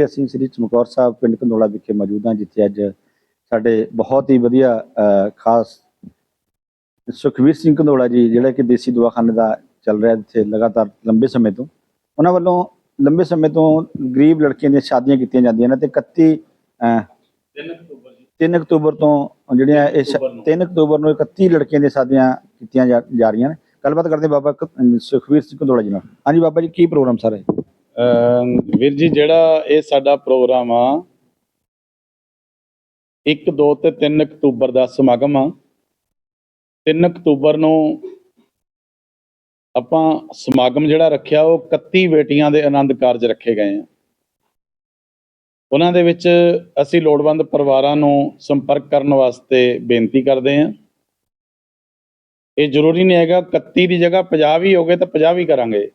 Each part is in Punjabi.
ਵੇਲੇ ਅਸੀਂ ਸ੍ਰੀ ਚਮਕੌਰ ਸਾਹਿਬ ਪਿੰਡ ਕੰਦੋਲਾ ਵਿਖੇ ਮੌਜੂਦ ਹਾਂ ਜਿੱਥੇ ਅੱਜ ਸਾਡੇ ਬਹੁਤ ਹੀ ਵਧੀਆ ਖਾਸ ਸੁਖਵੀਰ ਸਿੰਘ ਕੰਦੋਲਾ ਜੀ ਜਿਹੜਾ ਕਿ ਦੇਸੀ ਦਵਾਖਾਨੇ ਦਾ ਚੱਲ ਰਿਹਾ ਇੱਥੇ ਲਗਾਤਾਰ ਲੰਬੇ ਸਮੇਂ ਤੋਂ। ਉਹਨਾਂ ਵੱਲੋਂ ਲੰਬੇ ਸਮੇਂ ਤੋਂ ਗਰੀਬ ਲੜਕੀਆਂ ਦੀਆਂ ਸ਼ਾਦੀਆਂ ਕੀਤੀਆਂ ਜਾਂਦੀਆਂ ਨੇ ਤੇ 31 ਅ, 3 ਅਕਤੂਬਰ ਜੀ। 3 ਅਕਤੂਬਰ ਤੋਂ ਜਿਹੜੀਆਂ ਇਹ ਸ਼- ਅਕਤੂਬਰ ਨੂੰ। 3 ਅਕਤੂਬਰ ਨੂੰ 31 ਲੜਕੀਆਂ ਦੀਆਂ ਸ਼ਾਦੀਆਂ ਕੀਤੀਆਂ ਜਾ ਰਹੀਆਂ ਨੇ। ਗੱਲਬਾਤ ਕਰਦੇ ਬਾਬਾ ਸੁਖਵੀਰ ਸਿੰਘ ਕੰਦੋਲਾ ਜੀ ਨਾਲ। ਹਾਂਜੀ ਬਾਬਾ ਜੀ ਕੀ ਪ੍ਰੋਗਰਾਮ ਸਰ ਹੈ ਵੀਰ ਜੀ, ਜਿਹੜਾ ਇਹ ਸਾਡਾ ਪ੍ਰੋਗਰਾਮ ਆ 1 2 ਤੇ 3 ਅਕਤੂਬਰ ਦਾ ਸਮਾਗਮ ਆ। 3 ਅਕਤੂਬਰ ਨੂੰ ਆਪਾਂ ਸਮਾਗਮ ਜਿਹੜਾ ਰੱਖਿਆ, ਉਹ 31 ਬੇਟੀਆਂ ਦੇ ਆਨੰਦ ਕਾਰਜ ਰੱਖੇ ਗਏ ਆ। ਉਹਨਾਂ ਦੇ ਵਿੱਚ ਅਸੀਂ ਲੋੜਵੰਦ ਪਰਿਵਾਰਾਂ ਨੂੰ ਸੰਪਰਕ ਕਰਨ ਵਾਸਤੇ ਬੇਨਤੀ ਕਰਦੇ ਹਾਂ ਇਹ ਜ਼ਰੂਰੀ ਨਹੀਂ ਹੈਗਾ 31 ਦੀ ਜਗ੍ਹਾ 50 ਵੀ ਹੋ ਗਏ ਤਾਂ 50 ਵੀ ਕਰਾਂਗੇ।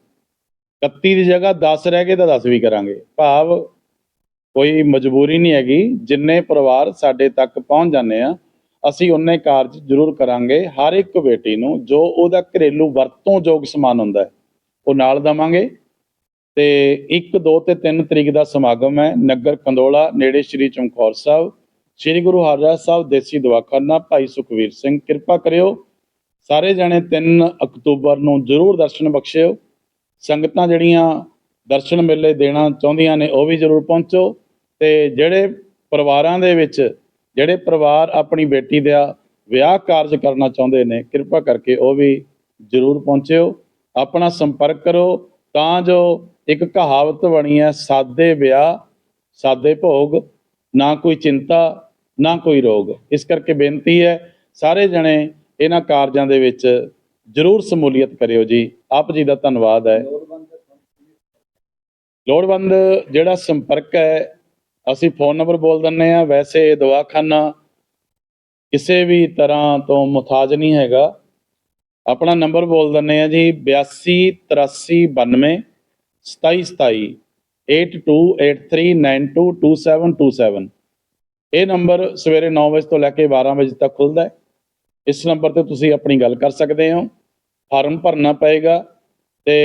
31 ਦੀ ਜਗ੍ਹਾ 10 ਰਹਿ ਗਏ ਤਾਂ 10 ਵੀ ਕਰਾਂਗੇ। ਭਾਵ ਕੋਈ ਮਜਬੂਰੀ ਨਹੀਂ ਹੈਗੀ, ਜਿੰਨੇ ਪਰਿਵਾਰ ਸਾਡੇ ਤੱਕ ਪਹੁੰਚ ਜਾਂਦੇ ਆ, ਅਸੀਂ ਉਹਨੇ ਕਾਰਜ ਜ਼ਰੂਰ ਕਰਾਂਗੇ। ਹਰ ਇੱਕ ਬੇਟੀ ਨੂੰ ਜੋ ਉਹਦਾ ਘਰੇਲੂ ਵਰਤੋਂ ਯੋਗ ਸਮਾਨ ਹੁੰਦਾ ਉਹ ਨਾਲ ਦਵਾਂਗੇ। ਤੇ 1 2 ਤੇ 3 ਤਰੀਕ ਦਾ ਸਮਾਗਮ ਹੈ, ਨਗਰ ਕੰਦੋਲਾ, ਨੇੜੇ ਸ਼੍ਰੀ ਚਮਕੌਰ ਸਾਹਿਬ, ਸ਼੍ਰੀ ਗੁਰੂ ਹਰਰਾਜ ਸਾਹਿਬ ਦੇਸੀ ਦਵਾਖਾਨਾ। ਭਾਈ ਸੁਖਵੀਰ ਸਿੰਘ, ਕਿਰਪਾ ਕਰਿਓ। ਸਾਰੇ ਜਣੇ 3 ਅਕਤੂਬਰ ਨੂੰ ਜ਼ਰੂਰ ਦਰਸ਼ਨ ਬਖਸ਼ਿਓ। ਸੰਗਤਾਂ ਜਿਹੜੀਆਂ ਦਰਸ਼ਨ ਮੇਲੇ ਦੇਣਾ ਚਾਹੁੰਦੀਆਂ ਨੇ, ਉਹ ਵੀ ਜ਼ਰੂਰ ਪਹੁੰਚੋ ਤੇ ਜਿਹੜੇ ਪਰਿਵਾਰਾਂ ਦੇ ਵਿੱਚ, ਜਿਹੜੇ ਪਰਿਵਾਰ ਆਪਣੀ ਬੇਟੀ ਦਾ ਵਿਆਹ ਕਾਰਜ ਕਰਨਾ ਚਾਹੁੰਦੇ ਨੇ, ਕਿਰਪਾ ਕਰਕੇ ਉਹ ਵੀ ਜ਼ਰੂਰ ਪਹੁੰਚਿਓ। ਆਪਣਾ ਸੰਪਰਕ ਕਰੋ, ਤਾਂ ਜੋ ਇੱਕ ਕਹਾਵਤ ਬਣੀ ਹੈ, ਸਾਦੇ ਵਿਆਹ, ਸਾਦੇ ਭੋਗ, ਨਾ ਕੋਈ ਚਿੰਤਾ, ਨਾ ਕੋਈ ਰੋਗ। ਇਸ ਕਰਕੇ ਬੇਨਤੀ ਹੈ, ਸਾਰੇ ਜਣੇ ਇਹਨਾਂ ਕਾਰਜਾਂ ਦੇ ਵਿੱਚ ਜ਼ਰੂਰ ਸਮੂਲੀਅਤ ਕਰਿਓ ਜੀ। ਆਪ ਜੀ ਦਾ ਧੰਨਵਾਦ ਹੈ। ਲੋੜਵੰਦ ਜਿਹੜਾ ਸੰਪਰਕ ਹੈ, ਅਸੀਂ ਫੋਨ ਨੰਬਰ ਬੋਲ ਦਿੰਨੇ ਆ ਵੈਸੇ ਇਹ ਦਵਾਖਾਨਾ ਕਿਸੇ ਵੀ ਤਰ੍ਹਾਂ ਤੋਂ ਮੁਤਾਜ ਨਹੀਂ ਹੈਗਾ। ਆਪਣਾ ਨੰਬਰ ਬੋਲ ਦਿੰਨੇ ਆ ਜੀ 82 83 92 27 8283922727 ਇਹ ਨੰਬਰ ਸਵੇਰੇ 9 ਵਜੇ ਤੋਂ ਲੈ ਕੇ 12 ਵਜੇ ਤੱਕ ਖੁੱਲਦਾ ਹੈ। ਇਸ ਨੰਬਰ ਤੇ ਤੁਸੀਂ ਆਪਣੀ ਗੱਲ ਕਰ ਸਕਦੇ ਹੋ। ਫਾਰਮ ਭਰਨਾ ਪਏਗਾ ਤੇ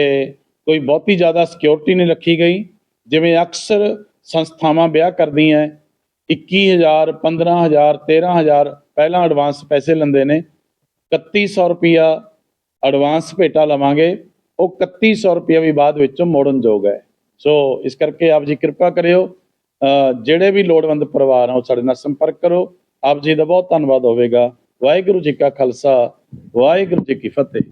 ਕੋਈ ਬਹੁਤੀ ਜ਼ਿਆਦਾ ਸਿਕਿਉਰਿਟੀ ਨਹੀਂ ਰੱਖੀ ਗਈ। ਜਿਵੇਂ ਅਕਸਰ ਸੰਸਥਾਵਾਂ ਵਿਆਹ ਕਰਦੀਆਂ 21000 15000 13000 ਪਹਿਲਾਂ ਐਡਵਾਂਸ ਪੈਸੇ ਲੈਂਦੇ ਨੇ। 3100 ਰੁਪਿਆ ਐਡਵਾਂਸ ਭੇਟਾ ਲਵਾਂਗੇ। ਉਹ 3100 ਰੁਪਿਆ ਵੀ ਬਾਅਦ ਵਿੱਚੋਂ ਮੋੜਨ ਯੋਗ ਹੈ। ਸੋ ਇਸ ਕਰਕੇ ਆਪ ਜੀ ਕਿਰਪਾ ਕਰਿਓ। ਜਿਹੜੇ ਵੀ ਲੋੜਵੰਦ ਪਰਿਵਾਰ ਆ, ਉਹ ਸਾਡੇ ਨਾਲ ਸੰਪਰਕ ਕਰੋ। ਆਪ ਜੀ ਦਾ ਬਹੁਤ ਧੰਨਵਾਦ ਹੋਵੇਗਾ। ਵਾਹਿਗੁਰੂ ਜੀ ਕਾ ਖਾਲਸਾ ਵਾਹਿਗੁਰੂ ਜੀ ਕੀ ਫਤਿਹ।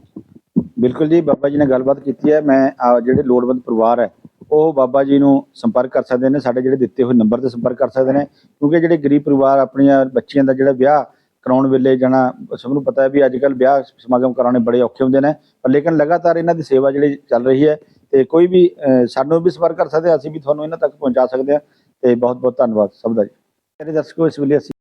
ਬਿਲਕੁਲ ਜੀ ਬਾਬਾ ਜੀ ਨੇ ਗੱਲਬਾਤ ਕੀਤੀ ਹੈ। ਮੈਂ ਅਹ, ਜਿਹੜੇ ਲੋੜਵੰਦ ਪਰਿਵਾਰ ਹੈ ਉਹ ਬਾਬਾ ਜੀ ਨੂੰ ਸੰਪਰਕ ਕਰ ਸਕਦੇ ਨੇ ਸਾਡੇ ਜਿਹੜੇ ਦਿੱਤੇ ਹੋਏ ਨੰਬਰ ਤੇ ਸੰਪਰਕ ਕਰ ਸਕਦੇ ਨੇ। ਕਿਉਂਕਿ ਜਿਹੜੇ ਗਰੀਬ ਪਰਿਵਾਰ ਆਪਣੀਆਂ ਬੱਚੀਆਂ ਦਾ ਜਿਹੜਾ ਵਿਆਹ ਕਰਾਉਣ ਵੇਲੇ ਜਾਣਾ ਸਭ ਨੂੰ ਪਤਾ ਹੈ ਵੀ ਅੱਜ ਕੱਲ ਵਿਆਹ ਸਮਾਗਮ ਕਰਾਉਣੇ ਬੜੇ ਔਖੇ ਹੁੰਦੇ ਨੇ। ਪਰ ਲੇਕਿਨ ਲਗਾਤਾਰ ਇਹਨਾਂ ਦੀ ਸੇਵਾ ਜਿਹੜੀ ਚੱਲ ਰਹੀ ਹੈ ਤੇ ਕੋਈ ਵੀ ਅਹ, ਸਾਨੂੰ ਵੀ ਸੰਪਰਕ ਕਰ ਸਕਦੇ ਅਸੀਂ ਵੀ ਤੁਹਾਨੂੰ ਇਹਨਾਂ ਤੱਕ ਪਹੁੰਚਾ ਸਕਦੇ ਹਾਂ ਤੇ ਬਹੁਤ ਬਹੁਤ ਧੰਨਵਾਦ ਸਭ ਦਾ ਜੀ। ਮੇਰੇ ਦਰਸ਼ਕੋ ਇਸ ਵੇਲੇ ਅਸੀਂ